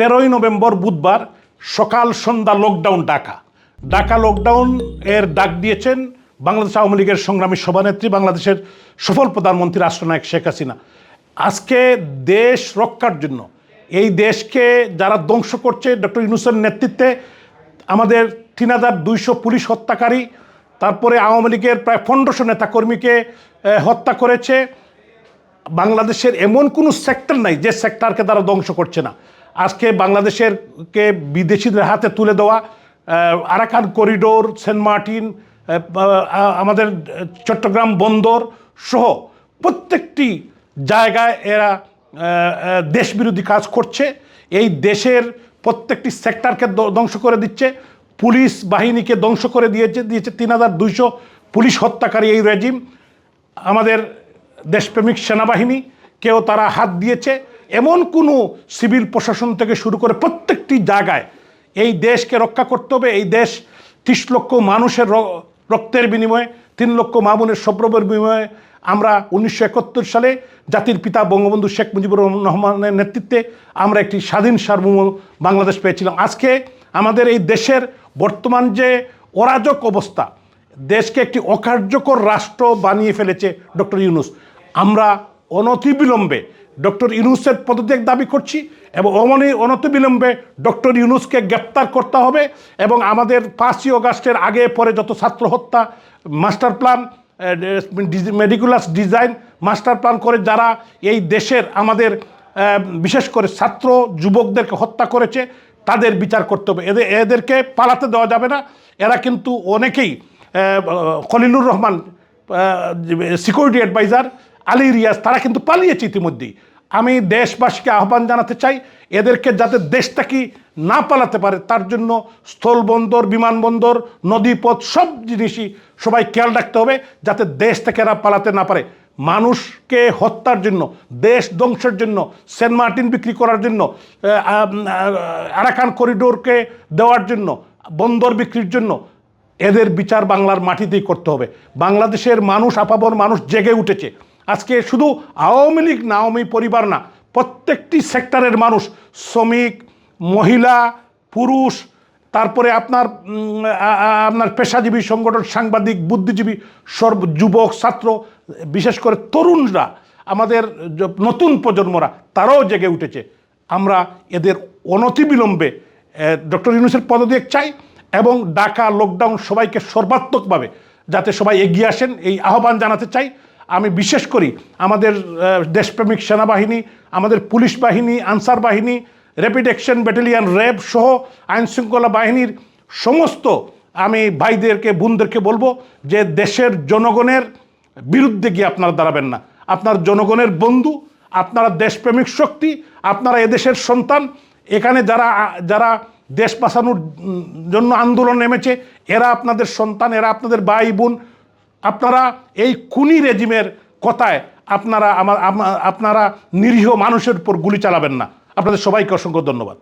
তেরোই নভেম্বর বুধবার সকাল সন্ধ্যা লকডাউন ডাকা ডাকা লকডাউন এর ডাক দিয়েছেন বাংলাদেশ আওয়ামী লীগের সংগ্রামী সভানেত্রী, বাংলাদেশের সফল প্রধানমন্ত্রী রাষ্ট্রনায়ক শেখ হাসিনা। আজকে দেশ রক্ষার জন্য, এই দেশকে যারা ধ্বংস করছে, ডক্টর ইউনুসের নেতৃত্বে আমাদের তিন হাজার দুইশো পুলিশ হত্যাকারী, তারপরে আওয়ামী লীগের প্রায় পনেরোশো নেতাকর্মীকে হত্যা করেছে। বাংলাদেশের এমন কোনো সেক্টর নাই যে সেক্টরকে তারা ধ্বংস করছে না। আজকে বাংলাদেশের কে বিদেশিদের হাতে তুলে দেওয়া আরাকান করিডোর, সেন্ট মার্টিন আমাদের চট্টগ্রাম বন্দর সহ প্রত্যেকটি জায়গায় এরা দেশবিরোধী কাজ করছে। এই দেশের প্রত্যেকটি সেক্টরকে ধ্বংস করে দিচ্ছে। পুলিশ বাহিনীকে ধ্বংস করে দিয়েছে দিয়েছে তিন হাজার দুইশো পুলিশ হত্যাকারী এই রেজিম। আমাদের দেশপ্রেমিক সেনাবাহিনী কেউ তারা হাত দিয়েছে। এমন কোনো সিভিল প্রশাসন থেকে শুরু করে প্রত্যেকটি জায়গায় এই দেশকে রক্ষা করতে হবে, এই দেশ ত্রিশ লক্ষ মানুষের রক্তের বিনিময়ে, তিন লক্ষ মামুনের সব্রবের বিনিময়ে আমরা উনিশশো একাত্তর সালে জাতির পিতা বঙ্গবন্ধু শেখ মুজিবুর রহমানের নেতৃত্বে আমরা একটি স্বাধীন সার্বভৌম বাংলাদেশ পেয়েছিলাম। আজকে আমাদের এই দেশের বর্তমান যে অরাজক অবস্থা, দেশকে একটি অকার্যকর রাষ্ট্র বানিয়ে ফেলেছে ডক্টর ইউনুস। আমরা অনতিবিলম্বে ডক্টর ইউনুসের পদত্যাগ দাবি করছি এবং অমনি অনতিবিলম্বে ডক্টর ইউনুসকে গ্রেপ্তার করতে হবে এবং আমাদের পাঁচই অগাস্টের আগে পরে যত ছাত্র হত্যা master plan meticulous design master plan করে যারা এই দেশের আমাদের বিশেষ করে ছাত্র যুবকদেরকে হত্যা করেছে, তাদের বিচার করতে হবে। এদের এদেরকে পালাতে দেওয়া যাবে না। এরা কিন্তু অনেকেই খলিলুর রহমান সিকিউরিটি অ্যাডভাইজার আলী রিয়াজ, তারা কিন্তু পালিয়েছে ইতিমধ্যেই আমি দেশবাসীকে আহ্বান জানাতে চাই, এদেরকে যাতে দেশটাকে না পালাতে পারে, তার জন্য স্থলবন্দর, বিমানবন্দর, নদীপথ, সব জিনিসই সবাই খেয়াল রাখতে হবে, যাতে দেশ থেকে এরা পালাতে না পারে। মানুষকে হত্যার জন্য, দেশ ধ্বংসের জন্য, সেন্ট মার্টিন বিক্রি করার জন্য আরাকান করিডোরকে দেওয়ার জন্য, বন্দর বিক্রির জন্য, এদের বিচার বাংলার মাটিতেই করতে হবে। বাংলাদেশের মানুষ আপাবর মানুষ জেগে উঠেছে। আজকে শুধু আওয়ামী লীগ না, আওয়ামী পরিবার না, প্রত্যেকটি সেক্টরের মানুষ, শ্রমিক, মহিলা, পুরুষ, তারপরে আপনার আপনার পেশাজীবী সংগঠন, সাংবাদিক, বুদ্ধিজীবী, সর্ব, যুবক, ছাত্র, বিশেষ করে তরুণরা, আমাদের নতুন প্রজন্মরা, তারাও জেগে উঠেছে। আমরা এদের অনতিবিলম্বে ডক্টর ইউনুসের পদত্যাগ চাই এবং ডাকা লকডাউন সবাইকে সর্বাত্মকভাবে যাতে সবাই এগিয়ে আসেন, এই আহ্বান জানাতে চাই। আমি বিশেষ করি আমাদের দেশপ্রেমিক সেনাবাহিনী, আমাদের পুলিশ বাহিনী, আনসার বাহিনী, র্যাপিড অ্যাকশন ব্যাটালিয়ান, র্যাব সহ আইনশৃঙ্খলা বাহিনীর সমস্ত আমি ভাইদেরকে, বোনদেরকে বলব যে দেশের জনগণের বিরুদ্ধে গিয়ে আপনারা দাঁড়াবেন না। আপনার জনগণের বন্ধু, আপনারা দেশপ্রেমিক শক্তি, আপনারা এদেশের সন্তান, এখানে যারা যারা দেশ বাঁচানোর জন্য আন্দোলন নেমেছে, এরা আপনাদের সন্তান, এরা আপনাদের ভাই বোন আপনারা এই খুনি রেজিমের কথায় আপনারা আমার আপনারা নিরীহ মানুষের উপর গুলি চালাবেন না। আপনাদের সবাইকে অসংখ্য ধন্যবাদ।